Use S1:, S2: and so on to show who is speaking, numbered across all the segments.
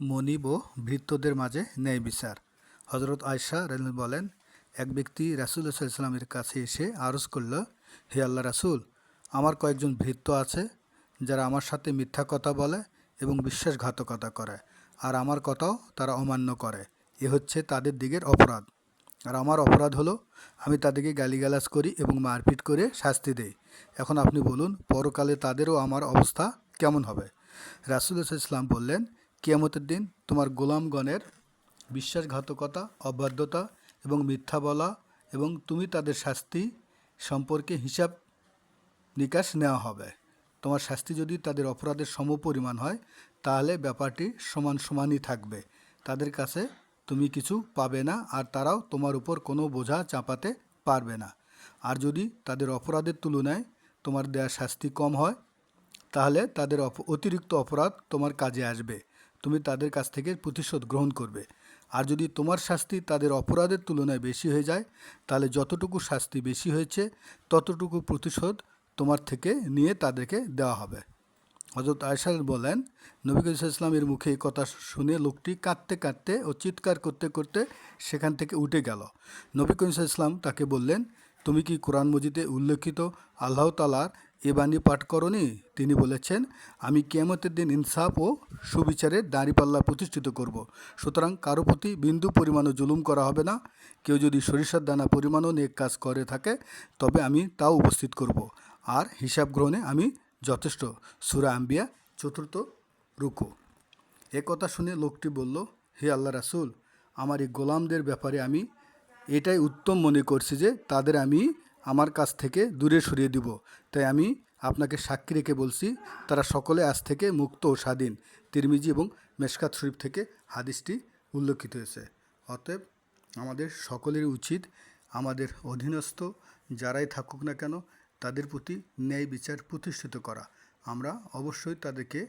S1: মনিব ও ভৃত্যদের মাঝে ন্যায় বিচার। হজরত আয়সা রাজু বলেন, এক ব্যক্তি রাসুল ইসলামের কাছে এসে আরজ করল, হে আল্লাহ রাসুল, আমার কয়েকজন ভৃত্য আছে যারা আমার সাথে মিথ্যা কথা বলে এবং বিশ্বাসঘাতকতা করে, আর আমার কথাও তারা অমান্য করে। এ হচ্ছে তাদের দিকের অপরাধ। আর আমার অপরাধ হলো, আমি তাদেরকে গালিগালাজ করি এবং মারপিট করে শাস্তি দেই। এখন আপনি বলুন, পরকালে তাদেরও আমার অবস্থা কেমন হবে? রাসুল ইসলাম বললেন কিয়ামতের দিন তোমার গোলামগণের বিশ্বাসঘাতকতা, অবাধ্যতা এবং মিথ্যা বলা এবং তুমি তাদের শাস্তি সম্পর্কে হিসাব নিকাশ নেওয়া হবে। তোমার শাস্তি যদি তাদের অপরাধের সমপরিমাণ হয়, তাহলে ব্যাপারটি সমান সমানই থাকবে। তাদের কাছে তুমি কিছু পাবে না আর তারাও তোমার উপর কোনো বোঝা চাপাতে পারবে না। আর যদি তাদের অপরাধের তুলনায় তোমার দেয়া শাস্তি কম হয়, তাহলে তাদের অতিরিক্ত অপরাধ তোমার কাজে আসবে। তুমি তাদের কাছ থেকে প্রতিশোধ গ্রহণ করবে। আর যদি তোমার শাস্তি তাদের অপরাধের তুলনায় বেশি হয়ে যায়, তাহলে যতটুকু শাস্তি বেশি হয়েছে, ততটুকু প্রতিশোধ তোমার থেকে নিয়ে তাদেরকে দেওয়া হবে। হজরত আয়সা বলেন, নবী ইসলামের মুখে এই কথা শুনে লোকটি কাঁদতে কাঁদতে ও চিৎকার করতে করতে সেখান থেকে উঠে গেল। নবী ইসলাম তাকে বললেন, তুমি কি কোরআন মজিদে উল্লেখিত আল্লাহ তালার এ বাণী পাঠ করনি, তিনি বলেছেন, আমি কেয়ামতের দিন ইনসাফ ও সুবিচারের দাঁড়িপাল্লা প্রতিষ্ঠিত করব। সুতরাং কারও প্রতি বিন্দু পরিমাণও জুলুম করা হবে না কেউ যদি সরিষার দানা পরিমাণও নেক কাজ করে থাকে, তবে আমি তাও উপস্থিত করব। আর হিসাব গ্রহণে আমি যথেষ্ট সুরা আম্বিয়া, চতুর্থ রুকু এ কথা শুনে লোকটি বলল, হে আল্লাহ রাসুল, আমার এই গোলামদের ব্যাপারে আমি এটাই উত্তম মনে করছি যে তাদের আমি আমার কাছ থেকে দূরে সরিয়ে দিব। তাই আমি আপনাকে সাক্ষী রেখে বলছি, তারা সকলে আজ থেকে মুক্ত ও স্বাধীন। তিরমিজি এবং মেশকাত শরীফ থেকে হাদিসটি উল্লেখিত হয়েছে। অতএব আমাদের সকলের উচিত, আমাদের অধীনস্থ যারাই থাকুক না কেন, তাদের প্রতি ন্যায় বিচার প্রতিষ্ঠিত করা। আমরা অবশ্যই তাদেরকে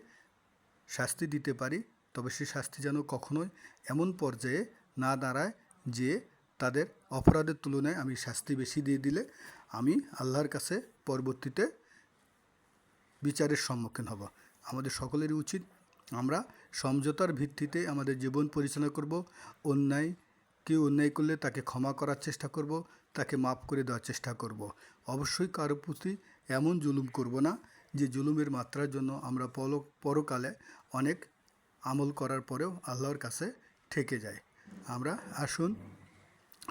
S1: শাস্তি দিতে পারি, তবে সেই শাস্তি যেন কখনোই এমন পর্যায়ে না দাঁড়ায় যে তাদের অপরাধের তুলনায় আমি শাস্তি বেশি দিয়ে দিলে আমি আল্লাহর কাছে পরবর্তীতে বিচারের সম্মুখীন হব। আমাদের সকলেরই উচিত আমরা সমঝোতার ভিত্তিতে আমাদের জীবন পরিচালনা করব, অন্যায়, কেউ অন্যায় করলে তাকে ক্ষমা করার চেষ্টা করব, তাকে মাফ করে দেওয়ার চেষ্টা করব। অবশ্যই কারও প্রতি এমন জুলুম করব না যে জুলুমের মাত্রার জন্য আমরা পল, পরকালে অনেক আমল করার পরেও আল্লাহর কাছে ঠেকে যাই। আমরা আসুন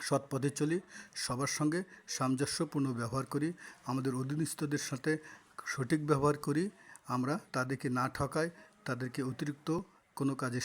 S1: সৎ পথে চলি, সবার সঙ্গে সামঞ্জস্যপূর্ণ ব্যবহার করি, আমাদের অধীনস্থদের সাথে সঠিক ব্যবহার করি, আমরা তাদেরকে না ঠকাই, তাদেরকে অতিরিক্ত কোনো কাজে